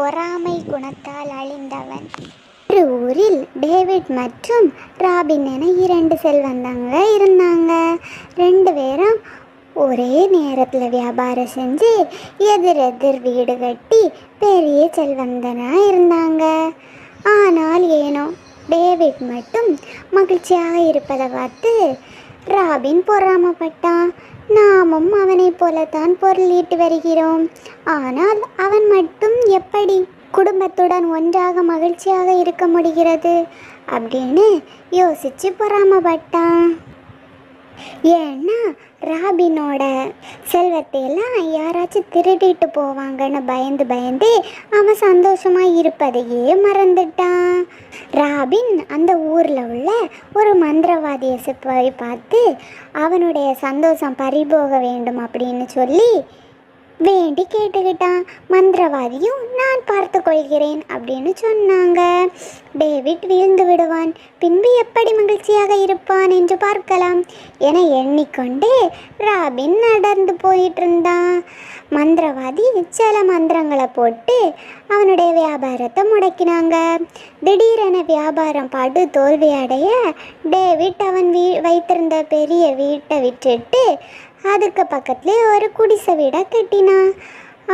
பொறாமை குணத்தால் அழிந்தவன். ஒரு ஊரில் டேவிட் மற்றும் ராபின் என இரண்டு செல்வந்தங்க இருந்தாங்க. ரெண்டு பேரும் ஒரே நேரத்தில் வியாபாரம் செஞ்சு எதிர் எதிர் வீடு கட்டி பெரிய செல்வந்தனாக இருந்தாங்க. ஆனால் ஏனோ டேவிட் மட்டும் மகிழ்ச்சியாக இருப்பதை பார்த்து ராபின் பொறாமப்பட்டான். நாமும் அவனைப் போலத்தான் பொருள் ஈட்டு வருகிறோம். ஆனால் அவன் மட்டும் எப்படி குடும்பத்துடன் ஒன்றாக மகிழ்ச்சியாக இருக்க முடிகிறது அப்படின்னு யோசிச்சு பொறாமப்பட்டான். ஏன்னா ராபினோட செல்வத்தை எல்லாம் யாராச்சும் திருடிட்டு போவாங்கன்னு பயந்து பயந்து அவன் சந்தோஷமாக இருப்பதையே மறந்துட்டான். ராபின் அந்த ஊரில் உள்ள ஒரு மந்திரவாதியை போய் பார்த்து அவனுடைய சந்தோஷம் பறிபோக வேண்டும் அப்படின்னு சொல்லி வேண்டி கேட்டுக்கிட்டான். மந்திரவாதியும் நான் பார்த்து கொள்கிறேன் அப்படின்னு சொன்னாங்க. டேவிட் வீழ்ந்து விடுவான். பின்பு எப்படி மகிழ்ச்சியாக இருப்பான் என்று பார்க்கலாம். என எண்ணிக்கொண்டே ராபின் நடந்து போயிட்டு இருந்தான் மந்திரவாதி சில மந்திரங்களை போட்டு அவனுடைய வியாபாரத்தை முடக்கினாங்க. திடீரென வியாபாரம் படு தோல்வி அடைய டேவிட் அவன் வீ வைத்திருந்த பெரிய வீட்டை விட்டுட்டு அதுக்கு பக்கத்துலேயே ஒரு குடிசை வீடை கட்டினான்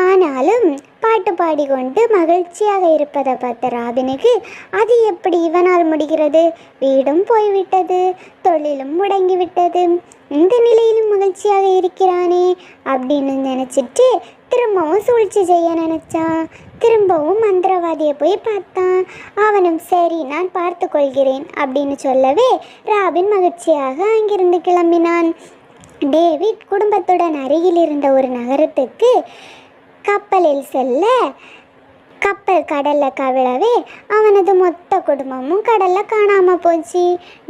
ஆனாலும் பாட்டு பாடிக்கொண்டு மகிழ்ச்சியாக இருப்பதை பார்த்த ராபினுக்கு அது எப்படி இவனால் முடிகிறது? வீடும் போய்விட்டது தொழிலும் முடங்கிவிட்டது. இந்த நிலையிலும் மகிழ்ச்சியாக இருக்கிறானே அப்படின்னு நினச்சிட்டு திரும்பவும் சூழ்ச்சி செய்ய நினச்சான். திரும்பவும் மந்திரவாதியை போய் பார்த்தான். அவனும் சரி நான் பார்த்து கொள்கிறேன் அப்படின்னு சொல்லவே ராபின் மகிழ்ச்சியாக அங்கிருந்து கிளம்பினான். டேவிட் குடும்பத்துடன் அருகில் இருந்த ஒரு நகரத்துக்கு கப்பலில் செல்ல கப்பல் கடலில் கவிழவே அவனது மொத்த குடும்பமும் கடலில் காணாமல் போச்சு.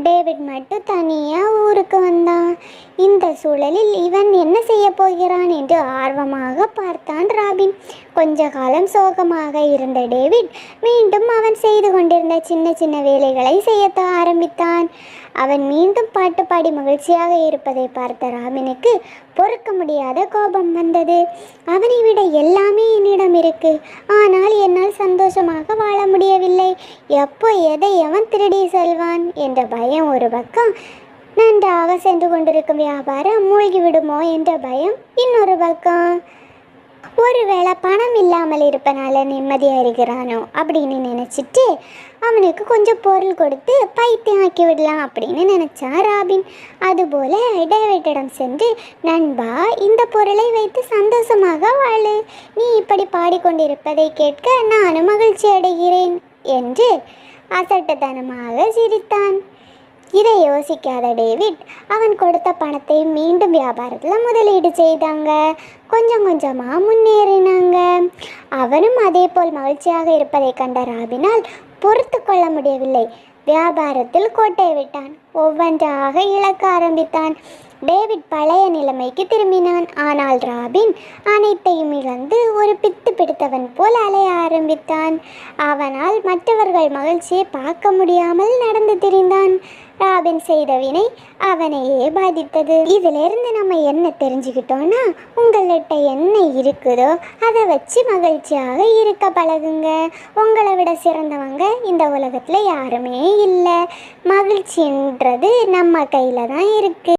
டேவிட் மட்டும் தனியாக ஊருக்கு வந்தான். இந்த சூழலில் இவன் என்ன செய்ய போகிறான் என்று ஆர்வமாக பார்த்தான் ராபின். கொஞ்ச காலம் சோகமாக இருந்த டேவிட் மீண்டும் அவன் செய்து கொண்டிருந்த சின்ன சின்ன வேலைகளை செய்ய ஆரம்பித்தான். அவன் மீண்டும் பாட்டு பாடி மகிழ்ச்சியாக இருப்பதை பார்த்த ராபினுக்கு பொறுக்க முடியாத கோபம் வந்தது. அவனை விட எல்லாமே என்னிடம் இருக்கு. ஆனால் என்னால் சந்தோஷமாக வாழ முடியவில்லை. எப்போ எதை எவன் திருடி செல்வான் என்ற பயம் ஒரு பக்கம். நன்றாக சென்று கொண்டிருக்கும் வியாபாரம் மூழ்கி விடுமோ என்ற பயம் இன்னொரு பக்கம். ஒருவேளை பணம் இல்லாமல் இருப்பனால நிம்மதியாக இருக்கிறானோ அப்படின்னு நினச்சிட்டு அவனுக்கு கொஞ்சம் பொருள் கொடுத்து பைத்தியம் ஆக்கி விடலாம் அப்படின்னு நினச்சான் ராபின். அதுபோல் டேவிட்டிடம் சென்று நண்பா இந்த பொருளை வைத்து சந்தோஷமாக வாழு. நீ இப்படி பாடிக்கொண்டிருப்பதை கேட்க நானும் மகிழ்ச்சி அடைகிறேன் என்று அசட்டுத்தனமாக சிரித்தான். இதை யோசிக்காத டேவிட். அவன் கொடுத்த பணத்தை மீண்டும் வியாபாரத்தில் முதலீடு செய்தாங்க. கொஞ்சம் கொஞ்சமாக முன்னேறினாங்க. அவனும் அதே போல் மகிழ்ச்சியாக இருப்பதை கண்ட ராபினால் பொறுத்து கொள்ள முடியவில்லை. வியாபாரத்தில் கோட்டை விட்டான். ஒவ்வொன்றாக இழக்க ஆரம்பித்தான். டேவிட் பழைய நிலைமைக்கு திரும்பினான். ஆனால் ராபின் அனைத்தையும் இழந்து ஒரு பித்து பிடித்தவன் போல் அலைய ஆரம்பித்தான். அவனால் மற்றவர்கள் மகிழ்ச்சியை பார்க்க முடியாமல் நடந்து திரிந்தான். ராபின் செய்த வினை அவனையே பாதித்தது. இதிலிருந்து நம்ம என்ன தெரிஞ்சுக்கிட்டோம்னா உங்கள்கிட்ட என்ன இருக்குதோ அதை வச்சு மகிழ்ச்சியாக இருக்க பழகுங்க. உங்களை விட சிறந்தவங்க இந்த உலகத்தில் யாருமே இல்லை. மகிழ்ச்சின்றது நம்ம கையில் தான் இருக்குது